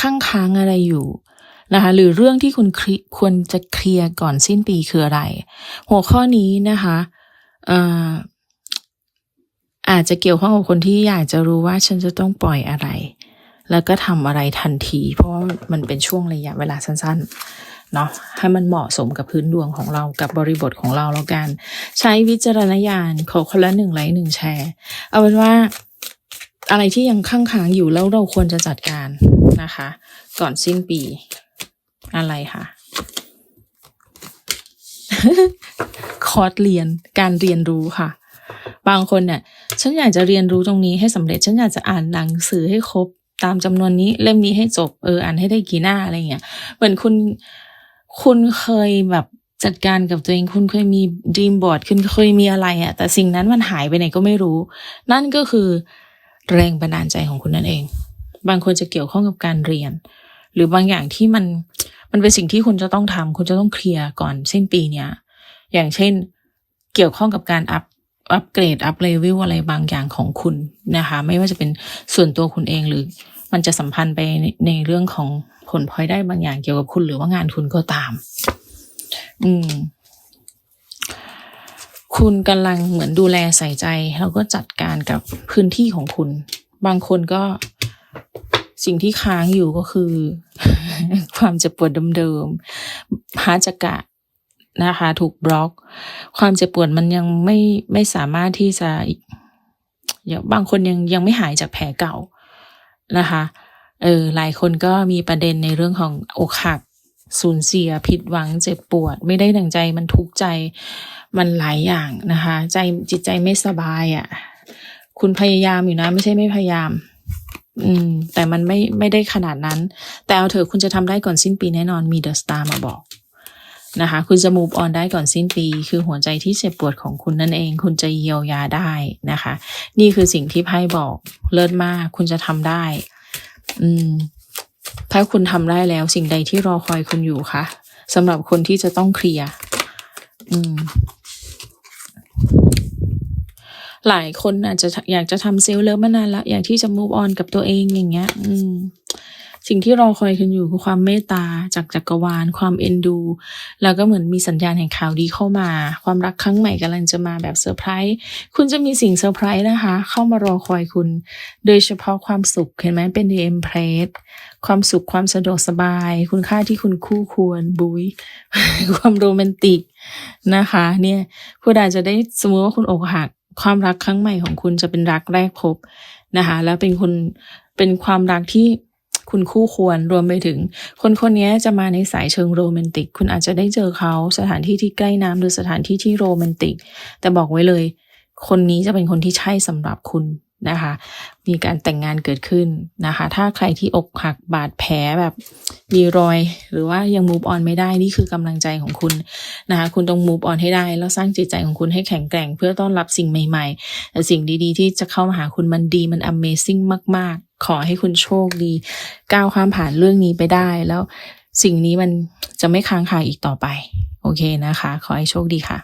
ข้างค้างอะไรอยู่นะคะหรือเรื่องที่คุณควรจะเคลียร์ก่อนสิ้นปีคืออะไร หัวข้อนี้นะคะอาจจะเกี่ยวข้องกับคนที่อยากจะรู้ว่าฉันจะต้องปล่อยอะไร แล้วก็ทำอะไรทันที เพราะมันเป็นช่วงระยะเวลาสั้นๆเนาะให้มันเหมาะสมกับพื้นดวงของเรากับบริบทของเราแล้วกัน ใช้วิจารณญาณขอคนละหนึ่งไลค์หนึ่งแชร์ เอาเป็นว่า อะไรที่ยังค้างค้างอยู่แล้วเราควรจะจัดการนะคะ ก่อนสิ้นปีอะไรคะคอร์สเรียนการเรียนรู้ค่ะ บางคนเนี่ยฉันอยากจะเรียนรู้ตรงนี้ให้สำเร็จ ฉันอยากจะอ่านหนังสือให้ครบตามจำนวนนี้เล่มนี้ให้จบเอออ่านให้ได้กี่หน้าอะไรเงี้ยเหมือนคุณคุณเคยแบบจัดการกับตัวเองคุณเคยมีดีมบอร์ดคุณเคยมีอะไรอะแต่สิ่งนั้นมันหายไปไหนก็ไม่รู้ นั่นก็คือ แรงบันดาลใจของคุณนั่นเอง บางคนจะเกี่ยวข้องกับการเรียน หรือบางอย่างที่มันมันเป็นสิ่งที่คุณจะต้องทำคุณจะต้องเคลียร์ก่อนสิ้นปีเนี้ยอย่างเช่นเกี่ยวข้องกับการอัพอัปเกรดอัพเลเวลอะไรบางอย่างของคุณนะคะ ไม่ว่าจะเป็นส่วนตัวคุณเองหรือมันจะสัมพันธ์ไปในในเรื่องของผลพลอยได้บางอย่างเกี่ยวกับคุณหรือว่างานคุณก็ตาม อืม คุณกำลังเหมือนดูแลใส่ใจ แล้วก็จัดการกับพื้นที่ของคุณ บางคนก็สิ่งที่ค้างอยู่ก็คือ ความเจ็บปวดเดิมๆหาจักะนะคะ ถูกบล็อก ความเจ็บปวดมันยังไม่ไม่สามารถที่จะอย่างบางคนยังยังไม่หายจากแผลเก่านะคะ เออหลายคนก็มีประเด็นในเรื่องของอกหัก สูญเสียผิดหวังเจ็บปวด ไม่ได้ดังใจมันทุกข์ใจมันหลายอย่างนะคะ ใจจิตใจไม่สบายอะ่ะ คุณพยายามอยู่นะ ไม่ใช่ไม่พยายาม อืม แต่มันไม่ไม่ได้ขนาดนั้น แต่เอาเถอะคุณจะทำได้ก่อนสิ้นปีแน่นอนมีเดอะสตาร์มาบอกนะคะ คุณจะ move on ได้ก่อนสิ้นปี คือหัวใจที่เจ็บปวดของคุณนั่นเอง คุณจะเยียวยาได้นะคะ นี่คือสิ่งที่ไพ่บอกเลิศมาก คุณจะทำได้ อืม ถ้าคุณทำได้แล้วสิ่งใดที่รอคอยคุณอยู่คะสำหรับคนที่จะต้องเคลียร์อืมหลายคนอาจจะอยากจะทำเซลล์เลิฟมานานแล้ว อยากที่จะ move on กับตัวเองอย่างเงี้ย อืม สิ่งที่รอคอยคุณอยู่คือความเมตตาจากจักรวาล ความเอ็นดู แล้วก็เหมือนมีสัญญาณแห่งข่าวดีเข้ามา ความรักครั้งใหม่กำลังจะมาแบบเซอร์ไพรส์คุณจะมีสิ่งเซอร์ไพรส์นะคะ เข้ามารอคอยคุณ โดยเฉพาะความสุขเห็นไหมเป็นเอ็มเพรสความสุขความสะดวกสบาย คุณค่าที่คุณคู่ควรบุยความโรแมนติกนะคะ เนี่ยคุณอาจจะได้สมมติว่าคุณอกหักความรักครั้งใหม่ของคุณจะเป็นรักแรกพบนะคะ แล้วเป็นคุณเป็นความรักที่ คุณคู่ควรรวมไปถึง คนคนนี้จะมาในสายเชิงโรแมนติก คุณอาจจะได้เจอเขาสถานที่ที่ใกล้น้ำหรือสถานที่ที่โรแมนติก แต่บอกไว้เลย คนนี้จะเป็นคนที่ใช่สำหรับคุณนะคะ มีการแต่งงานเกิดขึ้นนะคะ ถ้าใครที่อกหักบาดแผลแบบมีรอย หรือว่ายัง move on ไม่ได้นี่คือกำลังใจของคุณนะคะ คุณต้อง move on ให้ได้ แล้วสร้างจิตใจของคุณให้แข็งแกร่ง เพื่อต้อนรับสิ่งใหม่ๆแต่สิ่งดีๆ ที่จะเข้ามาหาคุณมันดีมัน amazing มาก ขอให้คุณโชคดี ก้าวข้ามผ่านเรื่องนี้ไปได้ แล้วสิ่งนี้มันจะไม่ค้างคาอีกต่อไป โอเคนะคะ ขอให้โชคดีค่ะ